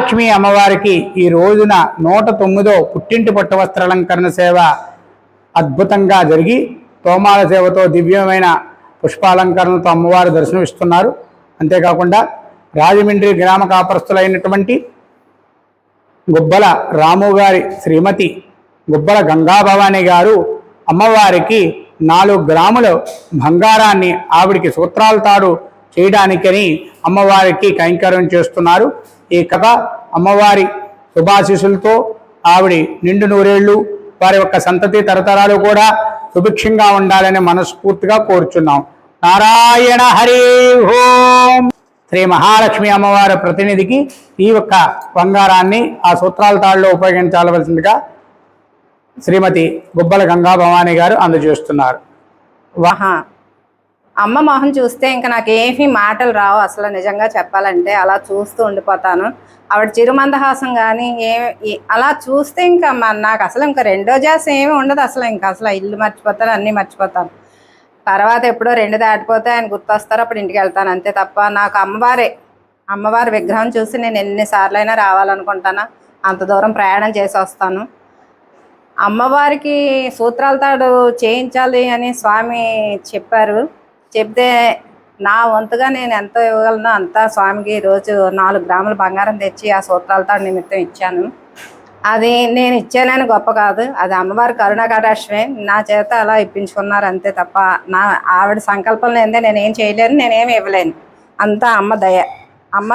మహాలక్ష్మి అమ్మవారికి ఈ రోజున నూట తొమ్మిదో పుట్టింటి పట్టు వస్త్రాలంకరణ సేవ అద్భుతంగా జరిగి తోమాల సేవతో దివ్యమైన పుష్పాలంకరణతో అమ్మవారు దర్శనమిస్తున్నారు. అంతేకాకుండా రాజమండ్రి గ్రామ కాపరస్తులైనటువంటి గుబ్బల రాము గారి శ్రీమతి గుబ్బల గంగాభవాని గారు అమ్మవారికి నాలుగు గ్రాముల బంగారాన్ని ఆవిడికి సూత్రాల తాడు చేయడానికని అమ్మవారికి కైంకర్యం చేస్తున్నారు. ఈ కథ అమ్మవారి శుభాశిషులతో ఆవిడ నిండు నూరేళ్ళు వారి యొక్క సంతతి తరతరాలు కూడా సుభిక్షంగా ఉండాలని మనస్ఫూర్తిగా కోరుచున్నాం. నారాయణ హరి హోం శ్రీ మహాలక్ష్మి అమ్మవారి ప్రతినిధికి ఈ యొక్క బంగారాన్ని ఆ సూత్రాల తాళ్ళలో ఉపయోగించవలసిందిగా శ్రీమతి గుబ్బల గంగా భవానీ గారు అందజేస్తున్నారు. ఆహా అమ్మ మొహం చూస్తే ఇంకా నాకేమీ మాటలు రావు. అసలు నిజంగా చెప్పాలంటే అలా చూస్తూ ఉండిపోతాను. ఆవిడ చిరుమందహాసం కానీ ఏ అలా చూస్తే ఇంకా నాకు అసలు ఇంకా రెండో జాస్ ఏమీ ఉండదు. అసలు ఇంకా అసలు ఇల్లు మర్చిపోతాను అన్నీ మర్చిపోతాను. తర్వాత ఎప్పుడో రెండు దాటిపోతే ఆయన గుర్తొస్తారు అప్పుడు ఇంటికి వెళ్తాను. అంతే తప్ప నాకు అమ్మవారే అమ్మవారి విగ్రహం చూసి నేను ఎన్నిసార్లు అయినా రావాలనుకుంటానా? అంత దూరం ప్రయాణం చేసి వస్తాను. అమ్మవారికి సూత్రాల తాడు చేయించాలి అని స్వామి చెప్పారు. చెప్తే నా వంతుగా నేను ఎంత ఇవ్వగలను అంతా స్వామికి రోజు నాలుగు గ్రాముల బంగారం తెచ్చి ఆ సూత్రాలతో నిమిత్తం ఇచ్చాను. అది నేను ఇచ్చానని గొప్ప కాదు. అది అమ్మవారి కరుణ కటాక్షమే. నా చేత అలా ఇప్పించుకున్నారు అంతే తప్ప నా ఆవిడ సంకల్పం లేదే నేనేం చేయలేను నేనేమి ఇవ్వలేను. అంతా అమ్మ దయ. అమ్మ